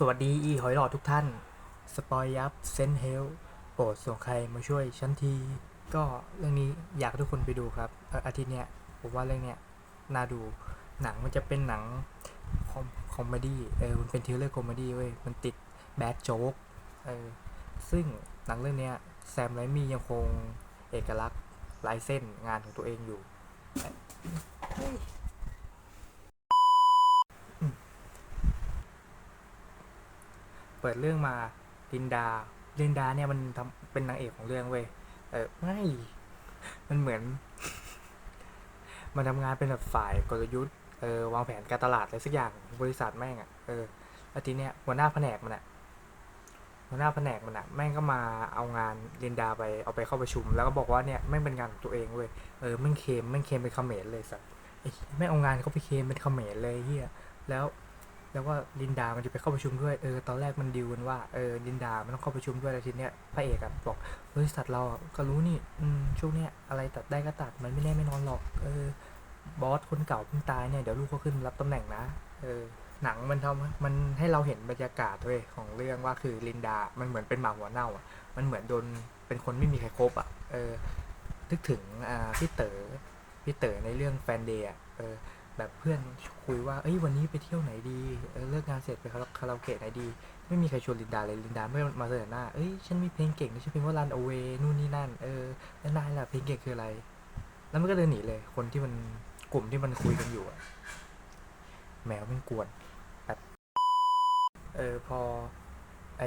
สวัสดีอีหอยหลอดทุกท่าน สปอยยับเซนเฮลโปรดส่งใครมาช่วยฉันที ก็เรื่องนี้อยากให้ทุกคนไปดูครับอาทิตย์เนี้ยผมว่าเรื่องเนี้ยน่าดูหนังมันจะเป็นหนังคอมคอมเมดี้เออมันเป็นทิลเลอร์คอมเมดี้เว้ยมันติดแบดโจ๊กเออซึ่งหนังเรื่องเนี้ยแซมไรมี่ยังคงเอกลักษณ์ลายเส้นงานของตัวเองอยู่ เปิดเรื่องมาลินดาลินดาเนี่ยมันทำเป็นนางเอกของเรื่องเว้ยเออไม่มันเหมือน มันทำงานเป็นแบบฝ่ายกลยุทธ์เออวางแผนการตลาดอะไรสักอย่างของบริษัทแม่งอะ่ะเออแล้วทีเนี้ยหัวหน้าแผนกมันอะ่ะหัวหน้าแผนกมันอะ่ะแม่งก็มาเอางานลินดาไปเอาไปเข้าประชุม แล้วก็บอกว่าเนี่ยแม่งเป็นงานของตัวเองเว้ยเออแม่งเคมแม่งเคมเป็นเขมรเลยสัสไอแม่งเอางานเขาไปเคมเป็นเขมรเลยเฮียแล้ว แล้วก็ลินดา มันจะไปเข้าประชุมด้วย เออ ตอนแรกมันดิวกันว่า เออ ลินดา มันต้องเข้าประชุมด้วยแล้วทีเนี้ย พระเอกอะบอกบริษัทเราอะก็รู้นี่ อืม ช่วงเนี้ย อะไรตัดได้ก็ตัด มันไม่แน่ไม่นอนหรอก เออ บอสคนเก่าเพิ่งตายเนี่ย เดี๋ยวลูกเขาขึ้นรับตำแหน่งนะ เออ หนังมันทำมันให้เราเห็นบรรยากาศด้วยของเรื่องว่าคือลินดา มันเหมือนเป็นหมาหัวเน่าอะมันเหมือนโดน เป็นคนไม่มีใครคบอะเออ นึกถึง อ่า พี่เต๋อ พี่เต๋อในเรื่องแฟนเดย์อะเออ แบบเพื่อนคุยว่าเอ้ยวันนี้ไปเที่ยวไหนดีเลิกงานเสร็จไปคาราคาราโอเกะไหนดี ไม่มีใครชวนลินดาเลยลินดาไม่มาเสนอหน้าเอ้ยฉันมีเพลงเก่งนะชื่อเพลงว่า Run Away นู่นนี่นั่นเออแล้วนายล่ะเพลงเก่งคืออะไร แล้วมันก็เดินหนีเลย คนที่มันกลุ่มที่มันคุยกันอยู่อะแมวมันกวนแบบเออพอไอ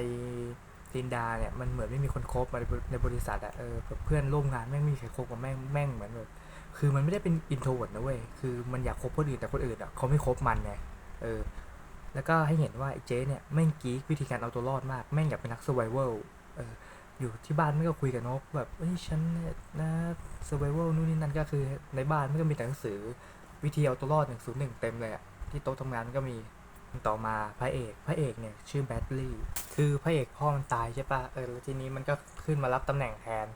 ลินดาเนี่ยมันเหมือนไม่มีคนคบมาในบริในบริษัทอะเออเพื่อนร่วมงานแม่งม่มีใครคบกับแม่งแม่งเหมือนแบบ คือมันไม่ได้เป็นอินโทรเวิร์ดนะเว้ย คือมันอยากคบคนอื่นแต่คนอื่นอะเขาไม่คบมันไง เออ แล้วก็ให้เห็นว่าไอ้เจ๊เนี่ยแม่งกีกวิธีการเอาตัวรอดมาก แม่งอยากเป็นนัก s u r v i v a l เออ อยู่ที่บ้านไม่ก็คุยกับนกแบบเอ้ยฉันเนี่ยนะ s u r v i v a l นู่นนี่นั่นก็คือในบ้านไม่ก็มีแต่หนังสือวิธีเอาตัวรอดหนึ่งศูนย์หนึ่งเต็มเลยอะที่โต๊ะทำงานก็มีต่อมาพระเอกพระเอกเนี่ยชื่อแบดลี่ คือพระเอกพ่อมันตายใช่ปะเออแล้วทีนี้มันก็ขึ้นมารับตำแหน่งแทน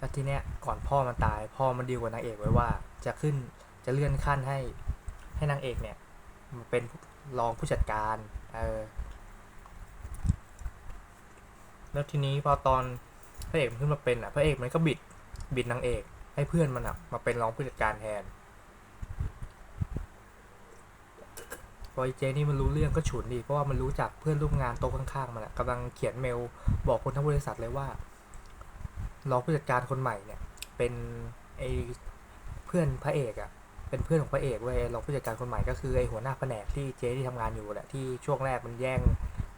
แล้วทีเนี้ยก่อนพ่อมันตายพ่อมันดีลกับนางเอกไว้ว่า จะขึ้นจะเลื่อนขั้นให้ให้นางเอกเนี่ยมาเป็นรองผู้จัดการเออแล้วทีนี้พอตอนพระเอกขึ้นมาเป็นอะพระเอกมันก็บิดบิดนางเอก ให้เพื่อนมันอะมาเป็นรองผู้จัดการแทนพอไอเจนี่มันรู้เรื่องก็ฉุนดิเพราะว่ามันรู้จักเพื่อนร่วมงานโต๊ะข้างๆมันอะกำลังเขียนเมลบอกคนทั้งบริษัทเลยว่า รองผู้จัดการคนใหม่เนี่ย เป็นไอเพื่อนพระเอกอะ่ะเป็นเพื่อนของพระเอกเว้ยรองผู้จัดการคนใหม่ก็คือไอหัวหน้าแผนกที่เจ๊ที่ทำงานอยู่แหละที่ช่วงแรกมันแย่ง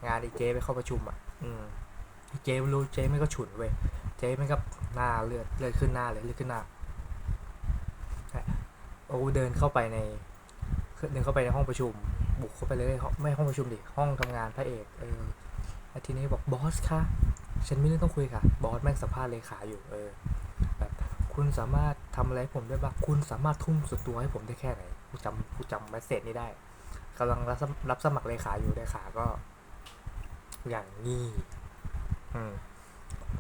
งานไอเจ๊ไปเข้าประชุมอะ่ะ อืมเจ๊ไม่รู้เจ๊ไม่ก็ฉุนเว้ยเจ๊ไม่ก็หน้าเลือดเลือดขึ้นหน้าเลยเลือดขึ้นหน้าโอ้เดินเข้าไปในเดินเข้าไปในห้องประชุม บุกเข้าไปเลยไม่ห้องประชุมดิห้องทำงานพระเอกเออ แล้วทีนี้บอกบอสคะฉันไม่เรื่องต้องคุยค่ะ บอสแม่งสัมภาษณ์เลขาอยู่เออแบบคุณสามารถทำอะไรให้ผมได้บ้างคุณสามารถทุ่มสุดตัวให้ผมได้แค่ไหนกูจำกูจำเมสเซจนี้ได้กำลังรับสมรับสมัครเลขาอยู่เลขาก็ อย่างนี้อืม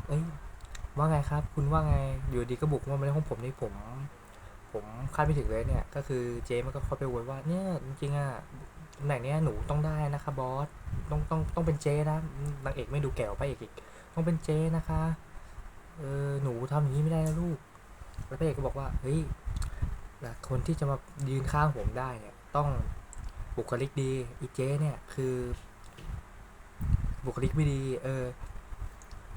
เอ้ยว่าไงครับ คุณว่าไงอยู่ดีก็บุกมาในห้องผมนี่ผม ผมคาดไม่ถึงเลยเนี่ย ก็คือเจมันก็เข้าไปโวยว่าเนี่ยจริงๆอะ แหน่งเนี้ยหนูต้องได้นะคะบอสต้องต้องต้องเป็นเจนะนางเอกไม่ดูแก่ว่าพระเอกอีก ต้องเป็นเจนะคะเออหนูทำอย่างนี้ไม่ได้นะลูกแล้วพระเอกก็บอกว่าเฮ้ยคนที่จะมายืนข้างผมได้เนี่ย ต้องบุคลิกดีอีเจเนี่ยคือ บุคลิกไม่ดี เออ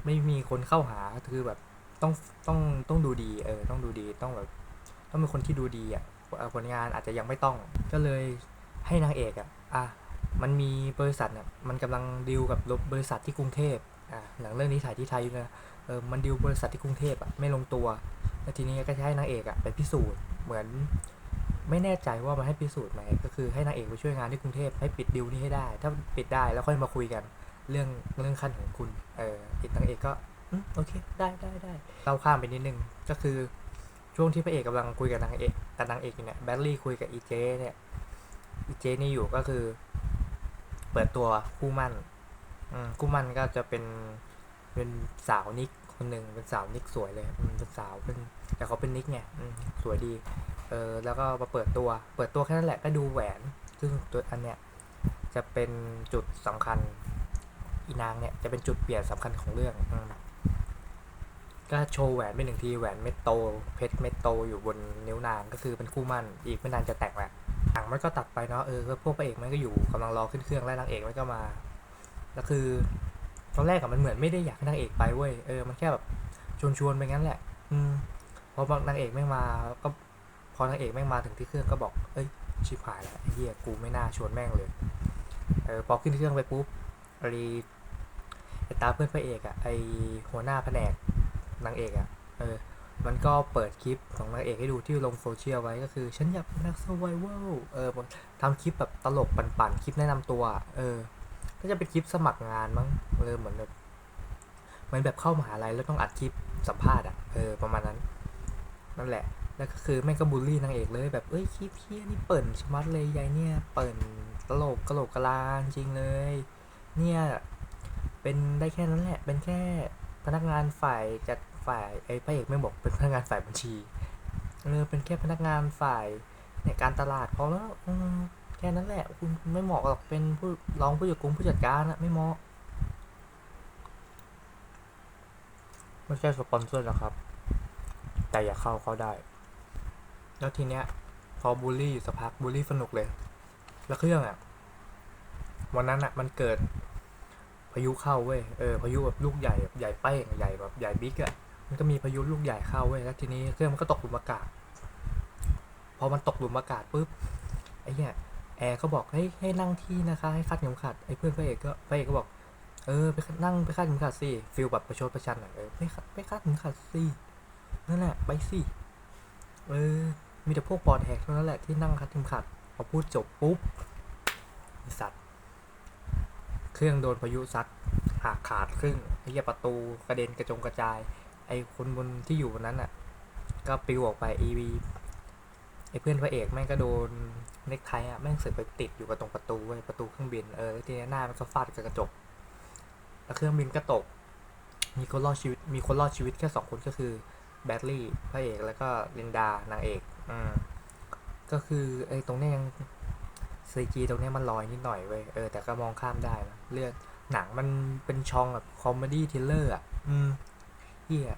ไม่มีคนเข้าหาคือแบบต้องต้องต้องดูดี เออ ต้องดูดีต้องแบบต้องเป็นคนที่ดูดีอะเอ่อผลงานอาจจะยังไม่ต้อง ก็เลยให้นางเอกอะ อะมันมีบริษัทเนี่ยมันกำลังดีลกับบริษัทที่กรุงเทพอ่าหนังเรื่องนี้ถ่ายที่ไทยอยู่นะเออมันดีลบริษัทที่กรุงเทพอะไม่ลงตัวแล้วทีนี้ก็จะให้นางเอกอะไปพิสูจน์เหมือน ไม่แน่ใจว่ามันให้พิสูจน์ไหมก็คือให้นางเอกไปช่วยงานที่กรุงเทพให้ปิดดีลนี้ให้ได้ ถ้าปิดได้แล้วค่อยมาคุยกันเรื่องเรื่องขั้นของคุณเอออีกนางเอกก็อืมโอเคได้ได้ได้เราข้ามไปนิดนึงก็คือช่วงที่พระเอกกำลังคุยกับนางเอกกับนางเอกอยู่เนี่ยแบลลี่คุยกับอีเจเนี่ย เจนี่อยู่ก็คือ เปิดตัวคู่มั่นคู่มั่นก็จะเป็นเป็นสาวนิกคนหนึ่งเป็นสาวนิกสวยเลยเป็นสาวเป็นแต่เขาเป็นนิกไงสวยดี เออแล้วก็มาเปิดตัว เปิดตัวแค่นั้นแหละก็ดูแหวน ซึ่งตัวอันเนี้ยจะเป็นจุดสำคัญอีนางเนี่ยจะเป็นจุดเปลี่ยนสำคัญของเรื่องอก็โชว์แหวนไปหนึ่งทีแหวนเม็ดโต เพชรเม็ดโตอยู่บนนิ้วนางก็คือเป็นคู่มั่นอีกไม่นานจะแต่งแหละ งมันก็ตัดไปเนาะเออพวกพระเอกมันก็อยู่กำลังรอขึ้นเครื่องแล้วนางเอกมันก็มาแล้วคือตอนแรกอะมันเหมือนไม่ได้อยากให้นางเอกไปเว้ยเออมันแค่แบบชวนชวนๆไปงั้นแหละ อืมพอนางเอกไม่มาก็พอนางเอกไม่มาถึงที่เครื่องก็บอก เอ้ย ชิบหายแล้วไอ้เหี้ยกูไม่น่าชวนแม่งเลย เออพอขึ้นเครื่องไปปุ๊บไอ้ไอ้ตาเพื่อนพระเอกอะไอหัวหน้าแผนกนางเอกอะเออ มันก็เปิดคลิปของนางเอกให้ดูที่ลงโซเชียลไว้ก็คือ ฉันอยากเป็นนักสวายเวลเออทำคลิปแบบตลกปั่นๆ คลิปแนะนำตัว เออ ก็จะเป็นคลิปสมัครงานมั้งเออเหมือนแบบเหมือนแบบเข้ามหาลัยแล้วต้องอัดคลิปสัมภาษณ์อะเออประมาณนั้นนั่นแหละ แล้วก็คือแม่ก็บูลลี่นางเอกเลยแบบเอ้ยคลิปเพี้ยนี่เปิ่นชมัดเลยยายเนี่ย เปิ่นตลกกะโหลกกะลาจริงเลย เนี่ยเป็นได้แค่นั้นแหละ เป็นแค่พนักงานฝ่ายจัด ฝ่ายไอ้พระเอกไม่บอกเป็นพนักงานฝ่ายบัญชีเออเป็นแค่พนักงานฝ่ายเนี่ยการตลาดพอแล้วอแค่นั้นแหละคุณไม่เหมาะหรอกเป็นผู้รองผู้จัดการผู้จัดการอะไม่เหมาะไม่ใช่สปอนเซอร์นะครับ แต่อย่าเข้าเขาได้ แล้วทีเนี้ย พอบูลลี่อยู่สักพักบูลลี่สนุกเลย แล้วเครื่องอะ วันนั้นอะ มันเกิดพายุเข้าเว้ย เออพายุแบบลูกใหญ่ใหญ่เป้งใหญ่แบบใหญ่บิ๊กอะ มันก็มีพายุลูกใหญ่เข้าเว้ยแล้วทีนี้เครื่องมันก็ตกหลุมอากาศ พอมันตกหลุมอากาศปุ๊บไอ้เนี้ยแอร์ก็บอกให้ให้นั่งที่นะคะให้คาดเข็มขัดไอ้เพื่อนพระเอกก็พระเอกก็บอก เออไปนั่งไปคาดเข็มขัดสิฟิลแบบประชดประชันอะเออไปคาดไปคาดเข็มขัดสินั่นแหละไปสิเออมีแต่พวกปอดแหกเท่านั้นแหละที่นั่งคัดเข็มขัดพอพูดจบปุ๊บสัตว์ เครื่องโดนพายุซัดหักขาดครึ่งไอ้เหี้ยประตูกระเด็นกระจงกระจาย ไอ้คนบนที่อยู่บนนั้นอะ ก็ปลิวออกไปอีวีไอ้เพื่อนพระเอกแม่งก็โดนเน็กไทอะแม่งเสือไปติดอยู่กับตรงประตูเว้ประตูเครื่องบินเออทีนี้หน้ามันก็ฟาดกับกระจก แล้วเครื่องบินก็ตก มีคนรอดชีวิต มีคนรอดชีวิตแค่สองคนก็คือแบดลี่พระเอกแล้วก็ลินดานางเอกอืมก็คือไอ้ตรงนี้ยังซีจีตรงนี้มันลอยนิดหน่อยเว้ยเออแต่ก็มองข้ามได้นะเรื่องหนังมันเป็นช่องแบบคอมเมดี้ทิลเลอร์อะอืม เฮีย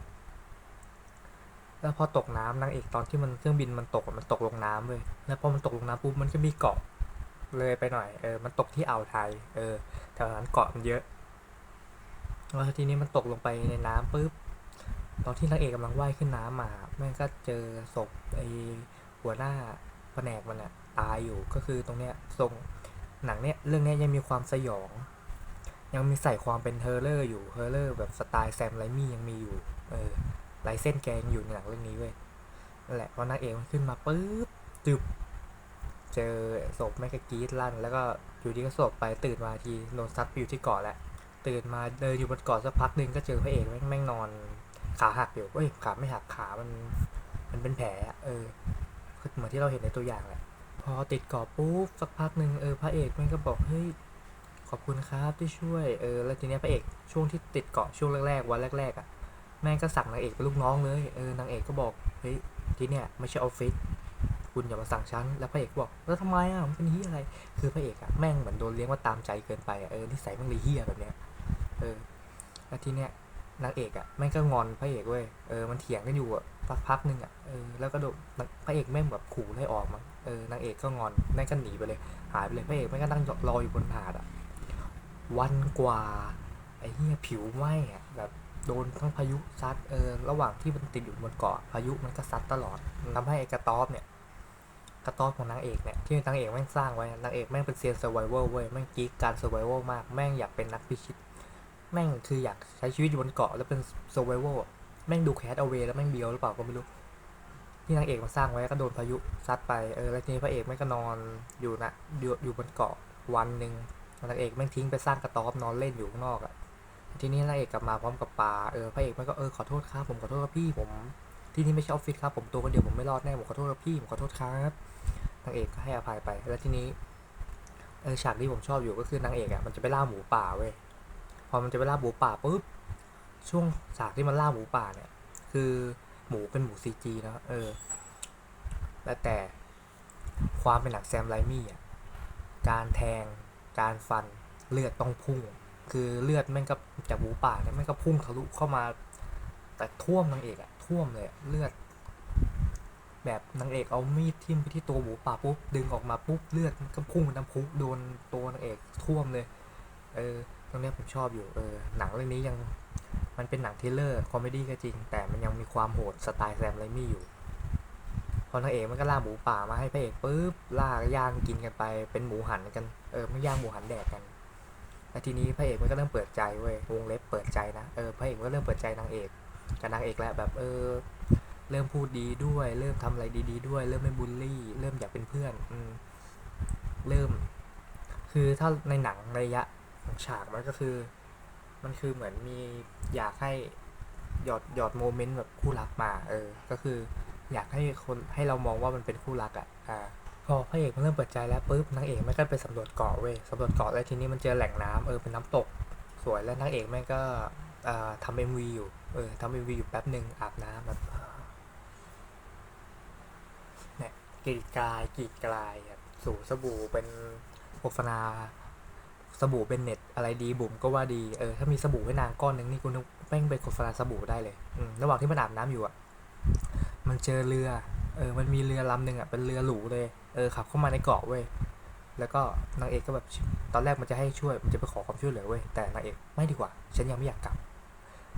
แล้วพอตกน้ำนางเอกตอนที่มันเครื่องบินมันตกมันตกลงน้ำเว้ยแล้วพอมันตกลงน้ำปุ๊บมันก็มีเกาะเลยไปหน่อยเออมันตกที่อ่าวไทย เออแถวนั้นเกาะมันเยอะแล้วทีนี้มันตกลงไปในน้ำปุ๊บตอนที่นางเอกกำลังว่ายขึ้นน้ำมาแม่งก็เจอศพไอหัวหน้าแผนกมันอะตายอยู่ก็คือตรงเนี้ยทรงหนังเนี้ยเรื่องเนี้ยยังมีความสยอง ยังมีใส่ความเป็นเฮอร์เรอร์อยู่เฮอร์เรอร์แบบสไตล์แซมไรมี่ยังมีอยู่ เออลายเส้นแกยังอยู่ในหนังเรื่องนี้เว้ยนั่นแหละพอนางเอกมันขึ้นมาปุ๊บจึบเจอศพแม่กกีดลั่น แล้วก็อยู่ที่ก็ศพไปตื่นมาทีโดนซัดไปอยู่ที่เกาะแหละตื่นมาเดินอยู่บนเกาะสักพักหนึ่งก็เจอพระเอกแม่งแม่งนอนขาหักอยู่เอ้ยขาไม่หักขามัน มันเป็นแผลเออคือเหมือนที่เราเห็นในตัวอย่างแหละพอติดเกาะปุ๊บสักพักหนึ่งเออพระเอกแมันก็บอกเฮ้ย ขอบคุณครับที่ช่วยเออแล้วทีเนี้ยพระเอกช่วงที่ติดเกาะช่วงแรกๆวันแรกๆอะแม่งก็สั่งนางเอกเป็นลูกน้องเลยเออนางเอกก็บอกเฮ้ยที่เนี้ยไม่ใช่ออฟฟิศคุณอย่ามาสั่งฉันแล้วพระเอกบอกแล้วทำไมอะมันเป็นเฮียอะไร คือพระเอกอะแม่งเหมือนโดนเลี้ยงว่าตามใจเกินไปอะเออนิสัยแม่งเลยเฮียแบบเนี้ยเออแล้วทีเนี้ยนางเอกอะ่ะแม่งก็งอนพระเอกเว้ยเออมันเถียงกันอยู่อะพักพักหนึ่งอะ่ะเออแล้วก็โดนพระเอกแม่งแบบขู่ไล่ออกมั้งเออนางเอกก็งอนแม่งก็หนีไปเลย หายไปเลยพระเอกแม่งก็นั่งรออยู่บนหาดอะ่ะ วันกว่า ไอ้เหี้ยผิวไหม้อะแบบโดนทั้งพายุซัดเออระหว่างที่มันติดอยู่บนเกาะพายุมันก็ซัดตลอดมันทำให้ไอ้กระต๊อบเนี่ยกระต๊อบของนางเอกเนี่ยที่นางเอกแม่งสร้างไว้นางเอกแม่งเป็นเซียนเซอร์ไวเวลเว้ยแม่งกรีดการเซอร์ไวเวลมากแม่งอยากเป็นนักพิชิต แม่งคืออยากใช้ชีวิตอยู่บนเกาะแล้วเป็น survival อะแม่งดูแคสเอาเวแล้วแม่งเบียวหรือเปล่าก็ไม่รู้ที่นางเอกมาสร้างไว้ก็โดนพายุซัดไปเออแล้วทีนี้พระเอกแม่งก็นอนอยู่นะอยู่อยู่บนเกาะวันหนึ่ง นางเอกแม่งทิ้งไปสร้างกระต๊อบนอนเล่นอยู่ข้างนอกอะทีนี้นางเอกกลับมาพร้อมกับปลาเออพระเอกแม่งก็เออขอโทษครับผมขอโทษครับพี่ผมที่นี่ไม่ใช่ออฟฟิศครับผมตัวคนเดียวผมไม่รอดแน่ผมขอโทษครับพี่ผมขอโทษครับนางเอกก็ให้อภัยไป แล้วทีนี้เออฉากที่ผมชอบอยู่ก็คือนางเอกอะมันจะไปล่าหมูป่าเว้ยพอมันจะไปล่าหมูป่าปุ๊บช่วงฉากที่มันล่าหมูป่าเนี่ย คือหมูเป็นหมูซีจีนะเออและแต่ความเป็นหนังแซมไรมี่อะการแทง การฟันเลือดต้องพุ่ง คือเลือดแม่งก็จากหมูป่าเนี่ยแม่งก็พุ่งทะลุเข้ามา แต่ท่วมนางเอกอะท่วมเลยเลือด แบบนางเอกเอามีดทิ่มไปที่ตัวหมูป่าปุ๊บดึงออกมาปุ๊บเลือดก็พุ่งน้ำพุโดนตัวนางเอกท่วมเลย เออตรงนี้ผมชอบอยู่เออหนังเรื่องนี้ยังมันเป็นหนังทเลอร์คอมเมดี้ก็จริง แต่มันยังมีความโหดสไตล์แซมไรมี่อยู่ พอนางเอกมันก็ล่าหมูป่ามาให้พระเอกปุ๊บล่าย่างกินกันไป เป็นหมูหันกันเออไม่ย่างหมูหันแดกกันแล้วทีนี้พระเอกมันก็เริ่มเปิดใจเว้ยวงเล็บเปิดใจนะเออพระเอกมันก็เริ่มเปิดใจนางเอกกับนางเอกแหล้วแบบเออ เริ่มพูดดีด้วย เริ่มทำอะไรดี ๆ ด้วย เริ่มไม่บูลลี่ เริ่มอยากเป็นเพื่อน อืมเริ่ม คือถ้าในหนังระยะฉากมันก็คือ มันคือเหมือนมีอยากให้หยอดหยอดโมเมนต์แบบคู่รักมา เออ ก็คือ อยากให้คนให้เรามองว่ามันเป็นคู่รักอะ่ะอ่าพอพระเอกมันเริ่มเปิดใจแล้วปุ๊บนางเอกมันก็ไปสำรวจเกาะเว้ยสำรวจเกาะแล้วทีนี้มันเจอแหล่งน้ำเออเป็นน้ำตก สวยแล้วนางเอกแม่งก็ทำเอ็มวีอยู่เออทำเอ็มวีอยู่แป๊บหนึ่งอาบน้ำแบบเนี่ยกรีดกลายกรีดกลายแบบสู่สบู่เป็นโฆษณาสบู่เป็นเน็ตอะไรดีบุ๋มก็ว่าดีเออถ้ามีสบู่ให้นางก้อนหนึ่งนี่คุณนึกแม่งเป็นโฆษณาสบู่ได้เลยอืมระหว่างที่มันอาบน้ำอยู่อะ มันเจอเรือ เออ มันมีเรือลำหนึ่งอะ เป็นเรือหรูเลย เออ ขับเข้ามาในเกาะเว้ย แล้วก็นางเอกก็แบบ ตอนแรกมันจะให้ช่วย มันจะไปขอความช่วยเหลือเว้ย แต่นางเอกไม่ดีกว่า ฉันยังไม่อยากกลับ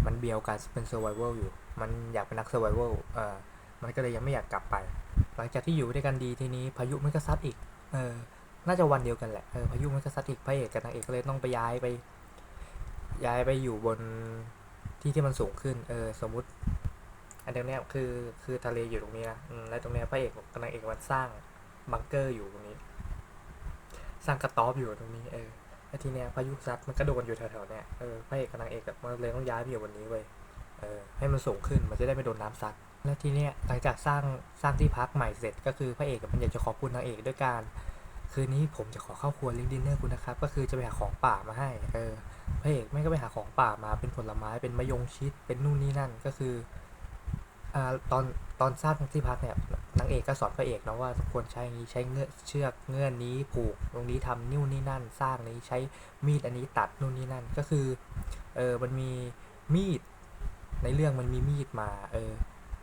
มันเบียวการเป็นเซอร์ไวเวลอยู่ มันอยากเป็นนักเซอร์ไวเวลเออ มันก็เลยยังไม่อยากกลับไป หลังจากที่อยู่ด้วยกันดีทีนี้พายุมันก็ซัดอีก เออ น่าจะวันเดียวกันแหละ เออ พายุมันก็ซัดอีก พระเอกกับนางเอกก็เลยต้องไปย้ายไป ย้ายไปอยู่บนที่ที่มันสูงขึ้น เออ สมมุติ อันตรงเนี้ยคือคือทะเลอยู่ตรงนี้นะแล้วตรงเนี้ยพระเอกกับนางเอกมันสร้างบังเกอร์อยู่ตรงนี้ สร้างกระต๊อบอยู่ตรงนี้เออแล้วทีเนี้ยพายุซัดมันก็โดนอยู่แถวๆเนี้ยเออพระเอกกับนางเอกมันเลยต้องย้ายไปอยู่บนนี้เว้ยเออให้มันสูงขึ้นมันจะได้ไม่โดนน้ำซัดแล้วทีเนี้ยหลังจากสร้างสร้างที่พักใหม่เสร็จ ก็คือพระเอกกับมันอยากจะขอบคุณนางเอกด้วยการคืนนี้ผมจะขอเข้าครัวเลี้ยงดินเนอร์คุณนะครับ ก็คือจะไปหาของป่ามาให้ เออพระเอกไม่งก็ไปหาของป่ามาเป็นผลไม้เป็นมะยงชิดเป็นนู่นนี่นั่นก็คือ อ่าตอนตอนสร้างที่พักเนี่ยนางเอกก็สอนพระเอกนะว่าควรใช้อย่างนี้ใช้เงื่อนเชือกเงื่อนนี้ผูกตรงนี้ทำนิ้วนี่นั่น สร้างนี้ใช้มีดอันนี้ตัดนู่นนี่นั่นก็คือเออมันมีมีดในเรื่องมันมีมีดมา เออ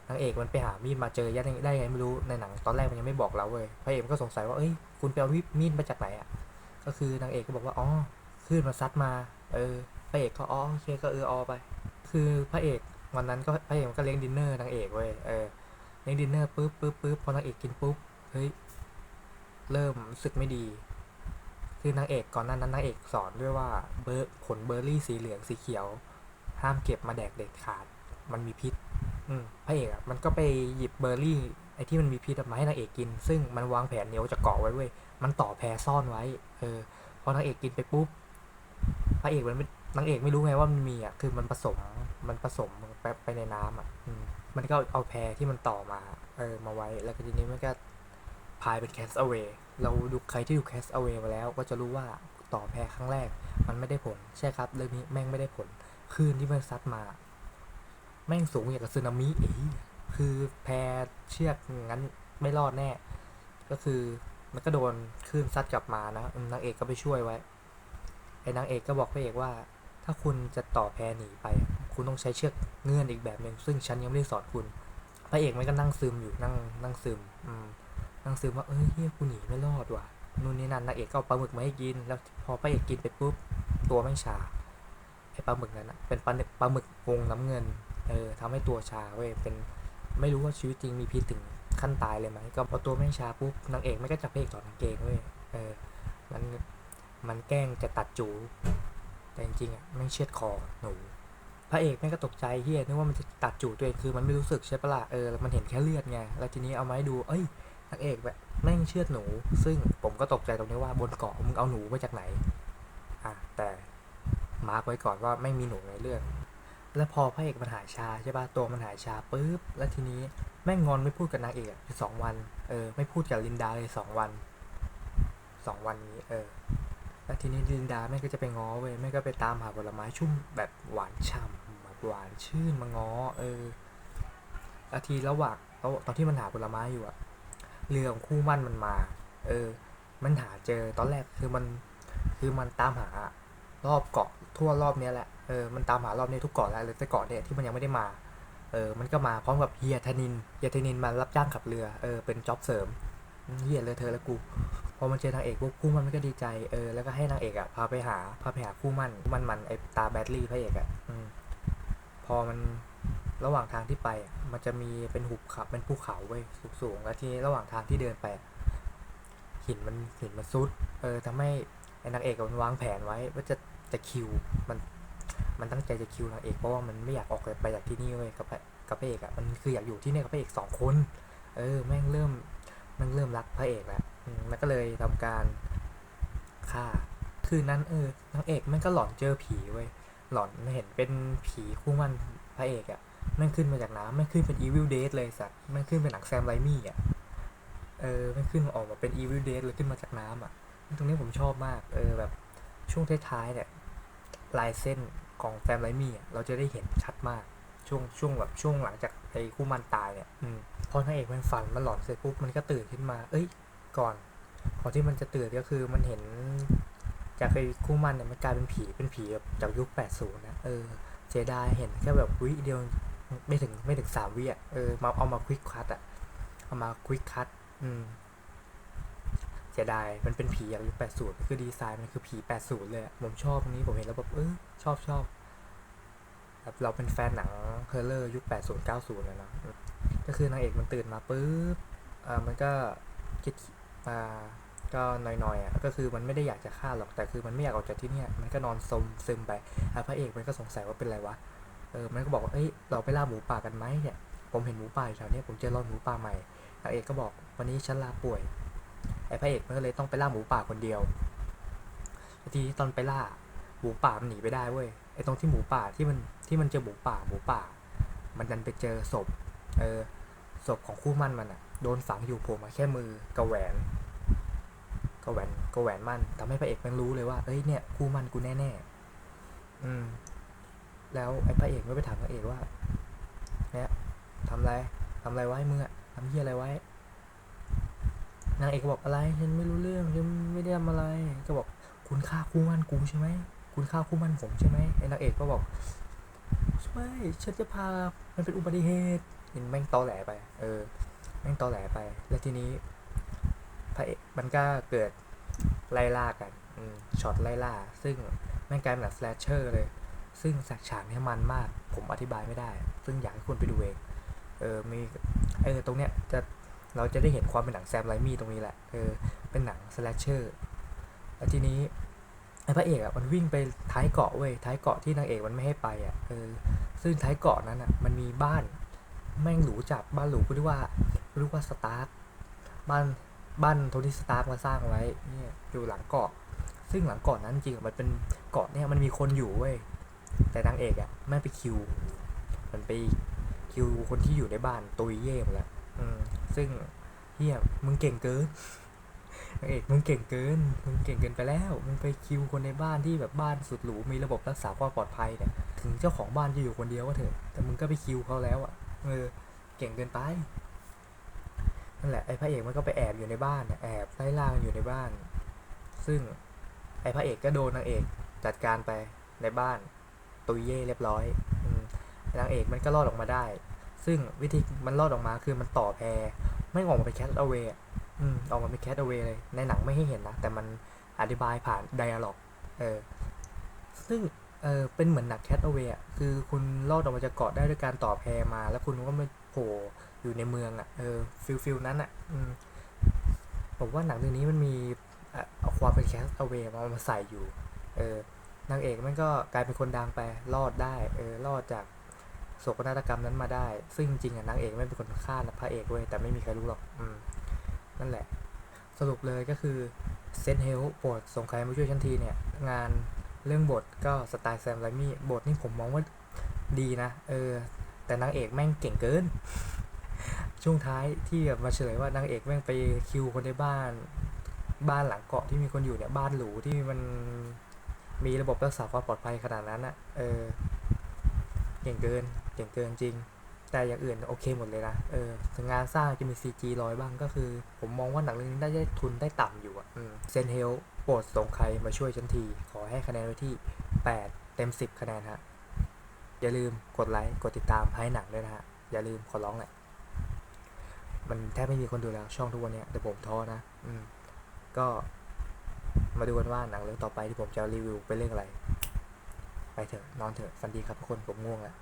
นางเอกมันไปหามีดมาเจอยัดได้ไงไม่รู้ในหนังตอนแรกมันยังไม่บอกเราเว้ยพระเอกก็สงสัยว่าเอ้ยคุณไปเอามีดมาจากไหนอะก็คือนางเอกก็บอกว่าอ๋อคลื่นมาซัดมา เออพระเอกก็อ๋อโอเคก็เอออไป คือพระเอก วันนั้นก็พระเอกมันก็เลี้ยงดินเนอร์นางเอกเว้ยเออเลี้ยงดินเนอร์ปุ๊บปุ๊บปุ๊บพอนางเอกกินปุ๊บเฮ้ยเริ่มรู้สึกไม่ดี คือนางเอกก่อนหนั้นนั้นนางเอกสอนด้วยว่าเบอร์ผลเบอร์รี่สีเหลืองสีเขียว ห้ามเก็บมาแดกเด็ดขาด มันมีพิษ อืมพระเอกอะมันก็ไปหยิบเบอร์รี่ไอ้ที่มันมีพิษมาให้นางเอกกิน ซึ่งมันวางแผนเหนียวจะเกาะไว้เว้ยมันต่อแพรซ่อนไว้ เออพอนางเอกกินไปปุ๊บพระเอกมัน นางเอกไม่รู้ไงว่ามันมีอะคือมันผสมมันผสมไปไปในน้ำอะมันก็เอาแพรที่มันต่อมา เออมาไว้ แล้วก็ทีนี้มันก็พายเป็นแคสเอาเวเราดูใครที่ดูแคสเอาเวมาแล้ว ก็จะรู้ว่าต่อแพรครั้งแรก มันไม่ได้ผลใช่ครับเรื่องนี้แม่งไม่ได้ผลคลื่นที่มันซัดมา แม่งสูงอย่างกับสึนามิเอ๋คือแพเชือกงั้นไม่รอดแน่ ก็คือมันก็โดนคลื่นซัดกลับมานะนางเอกก็ไปช่วยไว้ไอ้นางเอกก็บอกพระเอกว่า ถ้าคุณจะต่อแพหนีไป คุณต้องใช้เชือกเงื่อนอีกแบบหนึ่งซึ่งฉันยังไม่ได้สอนคุณพระเอกมันก็นั่งซึมอยู่นั่งนั่งซึมอืมนั่งซึมว่าเอ้ยเฮียกูหนีไม่รอดว่ะนู่นนี่นั่นนางเอกก็เอาปลาหมึกมาให้กิน แล้วพอพระเอกกินไปปุ๊บตัวไม่ชาไอปลาหมึกนั้นนะเป็นปลาหมึกปลาหมึกวงน้ำเงินเออทำให้ตัวชาเว้ยเป็นไม่รู้ว่าชีวิตจริงมีพิษถึงขั้นตายเลยไหมก็พอตัวแม่ชาปุ๊บนางเอกไม่ก็จับพระเอกถอดกางเกงเว้ยเออมันมันแกล้งจะตัดจู แต่จริงๆอะแม่งเชือดคอหนู พระเอกแม่งก็ตกใจเฮียนึกว่ามันจะตัดจูตัวเองคือมันไม่รู้สึกใช่ปะล่ะเออมันเห็นแค่เลือดไงแล้วทีนี้เอามาให้ดูเอ้ยนางเอกแบบแม่งเชือดหนู ซึ่งผมก็ตกใจตรงนี้ว่าบนเกาะมึงเอาหนูมาจากไหนอะแต่มาร์กไว้ก่อนว่าไม่มีหนูในเรื่อง แล้วพอพระเอกมันหายชาใช่ป่ะตัวมันหายชาปุ๊บแล้วทีนี้แม่งงอนไม่พูดกับนางเอกสองวันเออไม่พูดกับลินดาเลยสองวันสองวันนี้เออ แล้วทีนี้ลินดาแม่ก็จะไปง้อเว้ยแม่ก็ไปตามหาผลไม้ชุ่มแบบหวานฉ่ำแบบหวานชื่นมาง้อเออแล้วทีระหว่างตอนที่มันหาผลไม้อยู่อะเรือของคู่มั่นมันมา เออ มันหาเจอตอนแรกคือมันคือมันตามหารอบเกาะทั่วรอบเนี้ยแหละเออมันตามหารอบนี้ทุกเกาะแล้วเลยแต่เกาะเนี่ยที่มันยังไม่ได้มาเออมันก็มาพร้อมกับเฮียธนินเฮียธนินมารับจ้างขับเรือเออเป็นจ็อบเสริมอืมเฮียเลยเธอแล้วกู พอมันเจอนางเอกปุ๊บคู่มันมันก็ดีใจเออแล้วก็ให้นางเอกอะพาไปหาพาไปหาคู่มันคู่มันมันไอตาแบดลี่พระเอกอะอพอมันระหว่างทางที่ไป มันจะมีเป็นหุบเขาเป็นภูเขาเว้ยสูงๆแล้วทีนี้ระหว่างทางที่เดินไปหินมันหินมันซุด เออทำให้ไอ้นางเอกอะมันวางแผนไว้ ว่าจะจะคิวมันมันตั้งใจจะคิวนางเอกเพราะว่ามันไม่อยากออกไปจากที่นี่เว้ยกับกับพระเอกอะมันคืออยากอยู่ที่นี่กับพระเอกสองคน เออแม่งเริ่มแม่งเริ่มรักพระเอกแล้ว มันก็เลยทำการฆ่า คืนนั้นเออนางเอกม่งก็หลอนเจอผีเว้ยหลอนเห็นเป็นผีคู่มันพระเอกอะ่ะม่งขึ้นมาจากน้ำม่งขึ้นเป็น Evil Dead เลยสัตว์ม่งขึ้นเป็นหนังแซมไรมี่อะเออม่งขึ้นออกมาเป็น Evil Dead เลยขึ้นมาจากน้ำอะ ตรงนี้ผมชอบมาก เออแบบช่วงท้ายๆเนี่ยลายเส้นของแซมไรมี่อะเราจะได้เห็นชัดมากช่วงช่วงแบบช่วงหลังจากไอ้คู่มันตายเนี่ย อืมพอนางเอกมันฝันมันหลอนเสร็จปุ๊บมันก็ตื่นขึ้นมา เอ้ย ก่อนก่อนที่มันจะตื่นก็คือมันเห็นจากไอ้คู่มันเนี่ยมันกลายเป็นผีเป็นผีแบบจากยุค 80 นะ เออเสียดายเห็นแค่แบบวิเดียวไม่ถึงไม่ถึงสามวิอะเออมาเอามาควิกคัตอะ เอามาควิกคัตอืมเสียดายมันเป็นผีจากยุค80คือดีไซน์มันคือผี80เลยผมชอบตรงนี้ผมเห็นแล้วแบบเออชอบชอบแบบเราเป็นแฟนหนังเฮอร์เลอร์ยุค80 90เลยนะก็คือนางเอกมันตื่นมาปุ๊บอ่ามันก็คิด อ่าก็หน่อยๆอะก็คือมันไม่ได้อยากจะฆ่าหรอกแต่คือมันไม่อยากออกจากที่เนี่ยมันก็นอนซมซึมไปอะพระเอกมันก็สงสัยว่าเป็นไรวะเออมันก็บอกว่าเอ้ยเราไปล่าหมูป่ากันไหมเนี่ยผมเห็นหมูป่าแถวเนี้ยผมเจอรอยหมูป่าใหม่นางเอกก็บอกวันนี้ฉันลาป่วยไอ้พระเอกมันก็เลยต้องไปล่าหมูป่าคนเดียวทีนี้ตอนไปล่าหมูป่ามันหนีไปได้เว้ยไอ้ตรงที่หมูป่าที่มันที่มันเจอหมูป่าหมูป่า มันดันไปเจอศพเออศพของคู่มั่นมันอะ โดนฝังอยู่โผล่มาแค่มือกับแหวนก็แหวนก็แหวนมั่นทำให้พระเอกมันรู้เลยว่าเอ้ยเนี่ยคู่มั่นกูแน่ๆอืม แล้วไอ้พระเอกก็ไปถามนางเอกว่าเนี่ยทำอะไรทำอะไรไว้มึงอะทำเหี้ยอะไรไว้นางเอกก็บอกอะไรฉันไม่รู้เรื่องฉันไม่ได้ทำอะไร ก็บอกคุณฆ่าคู่มั่นกูใช่ไหมคุณฆ่าคู่มั่นผมใช่ไหมไอ้นางเอกก็บอกไม่ฉันจะพามันเป็นอุบัติเหตุเห็นแม่งตอแหลไป เออ แม่งตอแหลไป แล้วทีนี้พระเอกมันก็เกิดไล่ล่ากันช็อตไล่ล่า ซึ่งแม่งกลายเป็นหนังสแลชเชอร์เลย ซึ่งสักฉากนี้มันมาก ผมอธิบายไม่ได้ ซึ่งอยากให้คุณไปดูเอง เออ มี เออ ตรงเนี้ยจะ เราจะได้เห็นความเป็นหนังแซมไรมี่ตรงนี้แหละ เออ เป็นหนังสแลชเชอร์ แล้วทีนี้ไอ้พระเอกอะมันวิ่งไปท้ายเกาะเว้ย ท้ายเกาะที่นางเอกมันไม่ให้ไปอะ เออ ซึ่งท้ายเกาะนั้นอะ มันมีบ้าน แม่งหรูจัดบ้านหรูเรียกว่า เรียกว่าสตาร์คบ้านบ้านโทนี่สตาร์กมาสร้างไว้เนี่ยอยู่หลังเกาะ ซึ่งหลังเกาะนั้นจริงๆมันเป็นเกาะเนี่ยมันมีคนอยู่เว้ยแต่นางเอกอะ่ะไม่ไปคิว มันไปคิวคนที่อยู่ในบ้านตุยเย่หมดแล้วซึ่งเฮียมึงเก่งเกินนางเอกมึงเก่งเกิน มึงเก่งเกินไปแล้ว มึงไปคิวคนในบ้านที่แบบบ้านสุดหรูมีระบบรักษาความปลอดภัยเนี่ย ถึงเจ้าของบ้านจะอยู่คนเดียวก็เถอะ แต่มึงก็ไปคิวเขาแล้วอะ่ะ เออ เก่งเกินไป นั่นแหละไอ้พระเอกมันก็ไปแอบอยู่ในบ้านแอบไล่ล่ากันอยู่ในบ้าน ซึ่งไอ้พระเอกก็โดนนางเอกจัดการไปในบ้านตุยเย่เรียบร้อยนางเอกมันก็รอดออกมาได้ ซึ่งวิธีมันรอดออกมาคือมันต่อแพรไม่ออกมาเป็นแคทเอาเวอืมออกมาเป็นแคทเอาเวเลย ในหนังไม่ให้เห็นนะ แต่มันอธิบายผ่านไดอะล็อก เออ ซึ่ง เออเป็นเหมือนหนักแคทเอาเวอะคือคุณรอดออกมาจากเกาะได้ด้วยการต่อแพรมา แล้วคุณก็มาโผล่อยู่ในเมืองอะ่ะเออฟิลฟิลนั้นอะ่ะอผมว่าหนังเรื่องนี้มันมีเอาความเป็นแคสเอาเวมามาใส่อยู่ เออนางเอกมันก็กลายเป็นคนดังไปรอดได้ เออรอดจากโศกนาฏกรรมนั้นมาได้ ซึ่งจริงๆอะนางเอกไม่เป็นคนฆ่านะพระเอกเว้ยแต่ไม่มีใครรู้หรอกอืมนั่นแหละ สรุปเลยก็คือเซนเฮลโปรดส่งใครมาช่วยฉันทีเนี่ย งาน เรื่องบทก็สไตล์แซมไรมี่บทนี่ผมมองว่าดีนะ เออ แต่นางเอกแม่งเก่งเกิน ช่วงท้ายที่แบบมาเฉลยว่านางเอกแม่งไปคิวคนในบ้าน บ้านหลังเกาะที่มีคนอยู่เนี่ยบ้านหรูที่มันมีระบบรักษาความปลอดภัยขนาดนั้นอะเออ เก่งเกิน เก่งเกินจริง แต่อย่างอื่นโอเคหมดเลยนะ เออถึงงานสร้างจะมี CG ร้อยบ้างก็คือ ผมมองว่าหนังเรื่องนี้ได้ทุนได้ต่ำอยู่อะเซนเฮล ปรดส่งใครมาช่วยฉันที ขอให้คะแนนไว้ที่ 8 เต็ม 10 คะแนนฮะ อย่าลืมกดไลค์ กดติดตามให้หนังด้วยนะฮะ อย่าลืมขอร้องแหละ มันแทบไม่มีคนดูแล้วช่องทุกวันเนี้ยแต่ผมท้อนะ อืม ก็มาดูกันว่าหนังเรื่องต่อไปที่ผมจะรีวิวเป็นเรื่องอะไร ไปเถอะนอนเถอะ ฝันดีครับทุกคนผมง่วงแล้ว